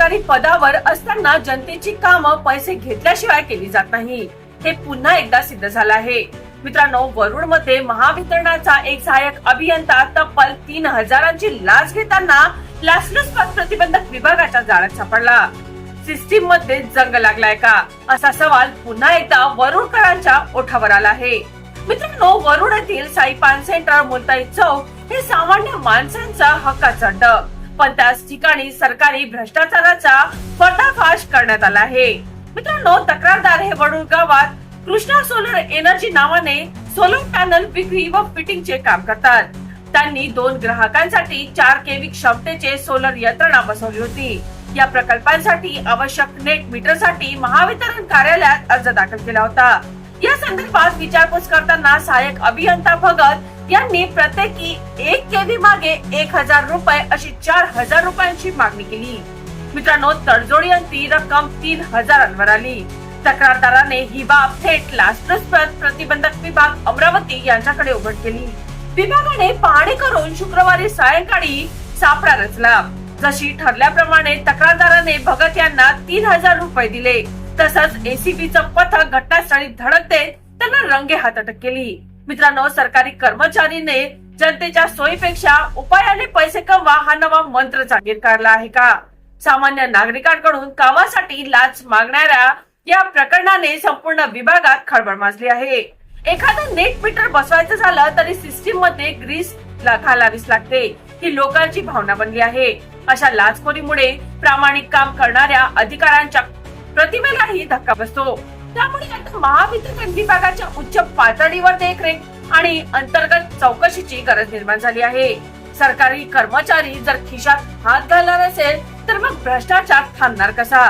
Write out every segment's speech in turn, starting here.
सरकारी पदावर असताना जनतेची कामं पैसे घेतल्याशिवाय केली जात नाही. हे पुन्हा एकदा सिद्ध झालं आहे. मित्रांनो वरुडमध्ये महावितरणाचा एक सहाय्यक अभियंता तब्बल तीन हजारांची लाच घेताना लाचलुचपत प्रतिबंधक विभागाच्या जाळ्यात सापडला. सिस्टीममध्ये जंग लागलाय का? असा सवाल पुन्हा एकदा वरुडकरांच्या ओठावर आला आहे. मित्रांनो वरुड येथील साई पान सेंटर मुलताई चौक हे सामान्य माणसांचा हक्काचा अड्ड पण त्याच ठिकाणी सरकारी भ्रष्टाचाराचा पर्दाफाश करण्यात आला आहे. मित्रांनो तक्रारदार हे वडूळ गावात कृष्णा सोलर एनर्जी नावाने सोलर पॅनल विक्री व फिटिंगचे काम करतात. त्यांनी दोन ग्राहकांसाठी चार केवी क्षमतेचे सोलर यंत्रणा बसवली होती. या प्रकल्पांसाठी आवश्यक नेट मीटरसाठी महावितरण कार्यालयात अर्ज दाखल केला होता. या संदर्भात विचारपूस करताना सहाय्यक अभियंता भगत यांनी प्रत्येकी एक कैदी मागे एक हजार रुपये अशी चार हजार रुपयांची मागणी केली. मित्रांनो तडजोडी अंती रक्कम तीन हजारांवर आली. तक्रारदाराने ही बाब थेट लाचलुचपत प्रतिबंधक विभाग अमरावती यांच्याकडे उघड केली. विभागाने पाहणी करून शुक्रवारी सायंकाळी सापळा रचला. जशी ठरल्याप्रमाणे तक्रारदाराने भगत यांना तीन हजार रुपये दिले. तसंच एसीबीचं पथक घटनास्थळी धडक देत त्यांना रंगे हात अटक केली. मित्रांनो सरकारी कर्मचारीने जनतेच्या सोयीपेक्षा उपायाने पैसे कमवा हा नवा मंत्र जागीर काढला आहे का? सामान्य नागरिकांकडून कामासाठी लाच मागणाऱ्या या प्रकरणाने संपूर्ण विभागात खळबळ माजली आहे. एखादं नेट मीटर बसवायचं झालं तरी सिस्टीममध्ये ग्रीस घालावीच लागते. ही लोकांची भावना बनली आहे. अशा लाचखोरीमुळे प्रामाणिक काम करणाऱ्या अधिकाऱ्यांच्या प्रतिमेलाही धक्का बसतो. त्यामुळे आता महावितरण विभागाच्या उच्च पातळीवर देखरेख आणि अंतर्गत चौकशीची गरज निर्माण झाली आहे. सरकारी कर्मचारी जर खिशात हात घालणार असेल तर मग भ्रष्टाचार थांबणार कसा?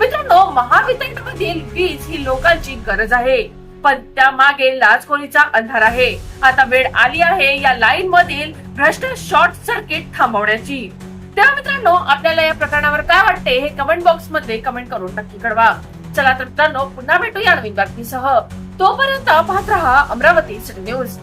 मित्रांनो महावितरणमधील वीज ही लोकांची गरज आहे. पण त्या मागे लाचखोरीचा अंधार आहे? आता वेळ आली आहे या लाईन मधील भ्रष्ट शॉर्ट सर्किट थांबवण्याची. त्या मित्रांनो आपल्याला या प्रकरणावर काय वाटते हे कमेंट बॉक्समध्ये कमेंट करून नक्की कळवा. चला तर मित्रांनो पुन्हा भेटू या नवीन बातमीसह. तोपर्यंत पाहत रहा अमरावती सिटी न्यूज